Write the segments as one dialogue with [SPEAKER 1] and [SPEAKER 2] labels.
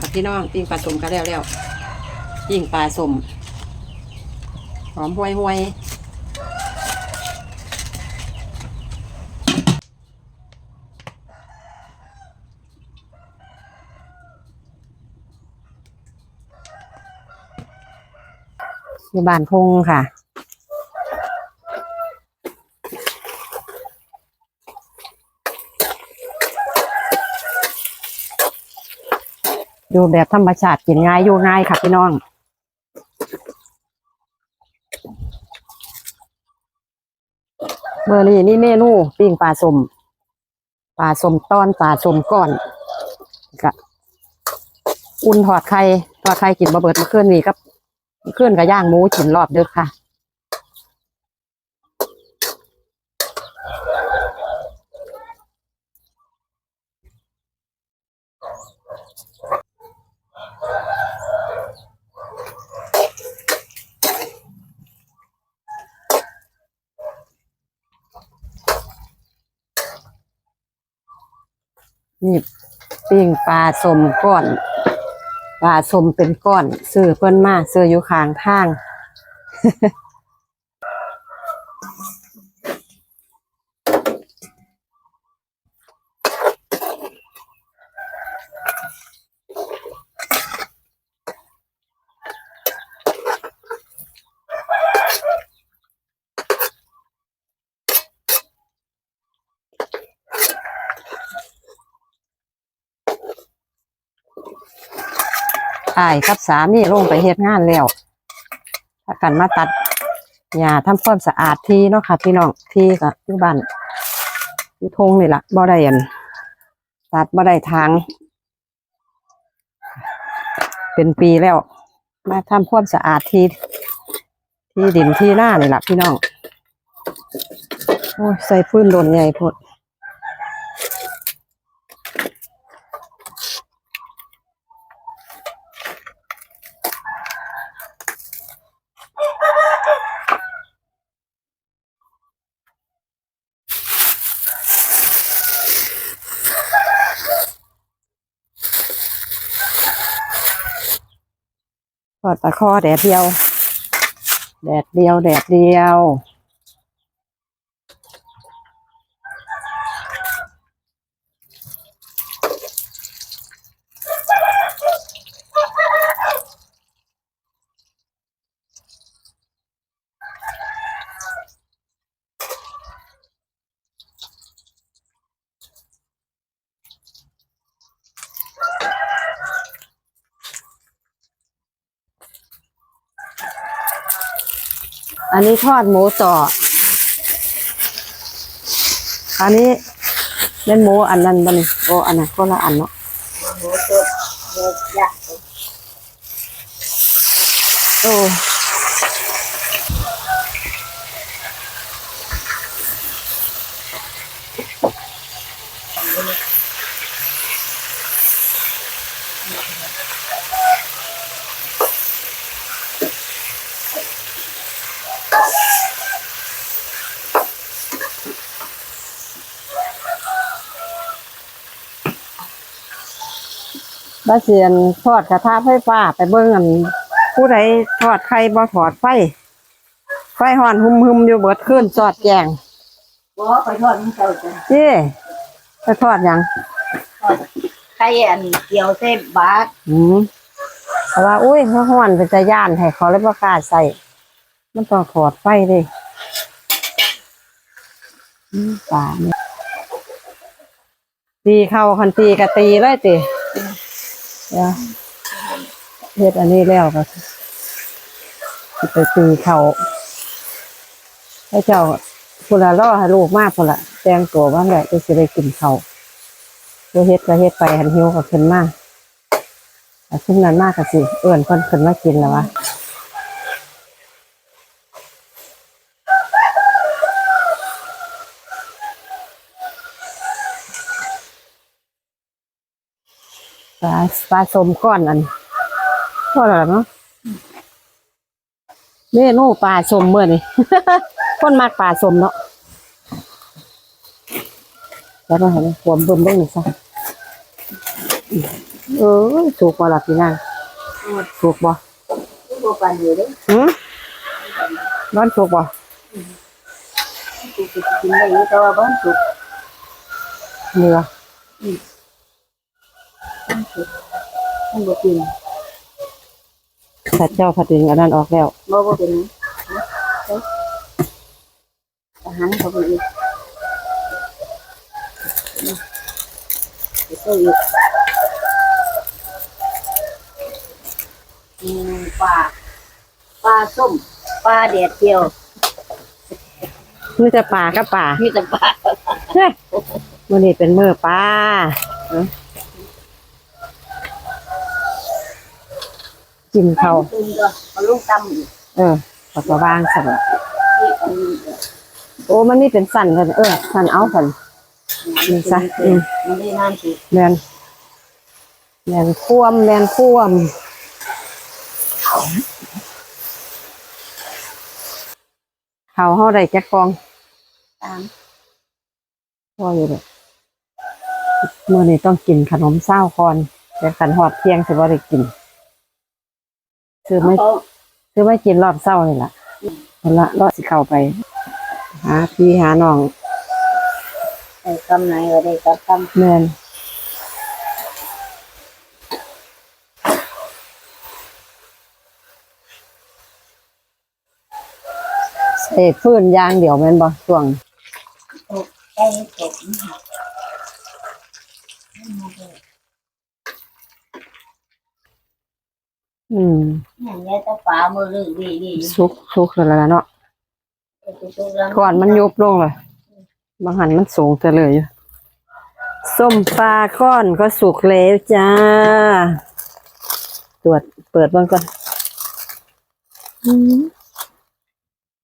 [SPEAKER 1] กับพี่น้องปิ้งปลาสมก็แล้วแล้วปิ้งปลาสมหอมห่วยห่วยอยู่บ้านพงค่ะ อยู่แบบธรรมชาติกินง่ายอยู่ง่ายค่ะพี่น้องเมื่อนี้นี่เมนูปิ้งปลาสมปลาสมต้อนปลาสมก้อนกะอุ่นถอดไข่ถอดไข่กินบะเบิดมาเมื่อนนี้ครับเมื่อนกับย่างหมูกินรอบเด้อค่ะ นี่ปิ้งปลาสมก้อนปลาสมเป็นก้อนซื้อเพิ่นมาซื้ออยู่ข้างทาง อายกับสามีลงไปเฮ็ดงานแล้วถ้ากันมาตัดหญ้าทำความสะอาดที่เนาะค่ะ พี่น้องที่กับอยู่บ้านอยู่ทงนี่ล่ะบ่ได้อันตัดบ่ได้ทาง เป็นปีแล้ว มาทำความสะอาดที่ที่ดินที่หน้านี่ล่ะพี่น้อง โอ้ยใส่พื้นโดนใหญ่พด ทอดปลาคอแดดเดียว แดดเดียว แดดเดียว อันนี้ทอดหมูต่อ อันนี้เล่นหมูอันนั้นบัดนโอ้อันนั้นก็ละอันเนาะโอ้ บ้าเสียนทอดกระทะไฟฟ้าไปเบิ่งอันผู้ใดทอดไข่บ่ถอดไฟ ไฟห่อนหุมหุมๆอยู่เบิดขึ้นจอดแจง
[SPEAKER 2] บ่ไปทอดมันเจ้าจ้ะ
[SPEAKER 1] เจ้ไปทอดหยัง
[SPEAKER 2] ทอดไข่อันเกี่ยวเส้นบาท
[SPEAKER 1] อืมแต่ว่าอุ้ยเขาห่อนเป็นจะย่านให้เขาเลยประกล้าศใส่ มันต้องถอดไฟเดิอืมป่าเนี่ยตีเข้าคันตีกะตีเลยติ เดี๋ยวเฮ็ดอันนี้แล้วก็ไปตีเขาให้เจ้าพุนละล่อให้ลูกมากพุละแต่งตัวบ้างแหละจะสิได้กินเขาเดี๋ยวเฮ็ดก็เฮ็ดไปหันหิวก็ขึ้นมาแต่ขึ้นนั้นมากก็สิเอื่นคนขึ้นมากินแล้ววะ ปลาปลาสมก้อนอันก็อะไรมั้งเมนูปลาสมเมื่อนี่ คนมากปลาสมเนาะแล้วก็เห็นความเบิ่มเบิ่งนี่ซะเออถูกบ่ล่ะพี่นางถูกบ่
[SPEAKER 2] ตัวปันอยู่เด้
[SPEAKER 1] หืมบ้านถูกบ่
[SPEAKER 2] ถูกกินได้อยู่แต่ว่าบ้านถูก
[SPEAKER 1] เนื้อ
[SPEAKER 2] มันบ่กิน
[SPEAKER 1] สัตว์เจ้าผัดถึงอันนั้นออกแล้ว
[SPEAKER 2] บ่บ่เป็นอาหารเขาไปอีกไปซื้ออีกอืมปลาปลาส้มปลาแดดเดียว
[SPEAKER 1] มีแต่ป่ากับป่า
[SPEAKER 2] มีแต่ปลา
[SPEAKER 1] เฮ้ยมื้อนี้เป็นมื้อปลาเอ้อ กินข้าว
[SPEAKER 2] ตื่นก็มาลูกตำอีก
[SPEAKER 1] เออปักกระวางสั่นล่ะ
[SPEAKER 2] ที่อันนี้ก็
[SPEAKER 1] โอ้มันนี่เป็นสั่นกันเออสั่นเอาสั่นนี่ซะอืม
[SPEAKER 2] มันได้นานสิ
[SPEAKER 1] แมนแมนควมแมนควมเขาเฮาได้แจ็คกอง
[SPEAKER 2] ตาม
[SPEAKER 1] พ่ออยู่เลยมื้อนี้ต้องกินขนมเศร้าก่อนแต่ขันหอดเที่ยงสิบ่ได้กิน คือไม่
[SPEAKER 2] เขา
[SPEAKER 1] คือไม่กินรอบเศร้านี่ล่ะเอาละรอสิเข้าไปหาพี่หาน้อง
[SPEAKER 2] ไอ้คำไหนก็ได้กับค
[SPEAKER 1] แมนใส่ฟืนอยางเดียวแม่นบ่ช่วงำ
[SPEAKER 2] ตกใกล้ตก
[SPEAKER 1] อืม
[SPEAKER 2] อย่างเงี้ยจะฟ้ามือลื่นดีดี
[SPEAKER 1] สุกสุกแล้วล่ะเนาะก่อนมันยุบลงเลยบางหันมันสูงแต่เลยอยู่ส้มปลาก้อนก็สุกแล้วจ้า ตรวจเปิดมันก่อนอืม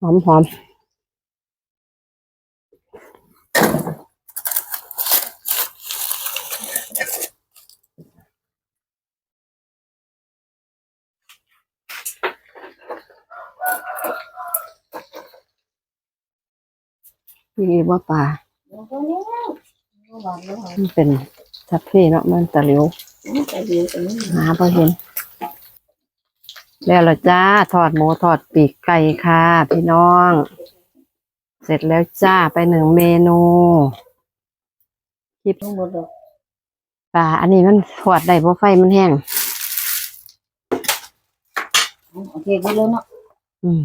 [SPEAKER 1] หอมหอม นี่ว่าปลามันเป็นทับพี่เนาะมันตะหลิวหาพอเห็น แล้วเหรอจ้าทอดหมูทอดปีกไก่ค่ะ พี่น้อง เสร็จแล้วจ้าไปหนึ่งเมนูคลิปปลาอันนี้มันทอดได้เพราะไฟมันแห้ง
[SPEAKER 2] โอเคก็แล้วเนาะ
[SPEAKER 1] อืม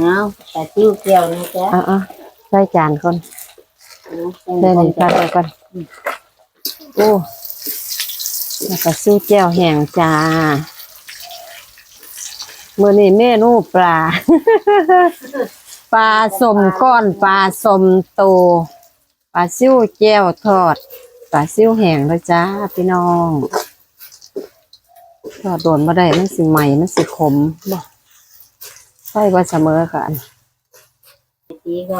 [SPEAKER 2] เอาแต่ติ้วเกลียวนะจ๊ะ
[SPEAKER 1] เอาเอาใส่จานก่อนได้หนึ่งจานไปก่อนโอ้แล้วก็ซื้อแก้วแห้งจ้ามื่อนี้เมนูปลา ปลาสมก้อนปลาสมโตปลาซิ่วแก้วทอดปลาซิ่วแห้งแล้วจ้าพี่น้องทอดโดนมาได้มันสิใหม่มันสิขมบ่ ใช่ว่าเสมอกัน
[SPEAKER 2] ตีก็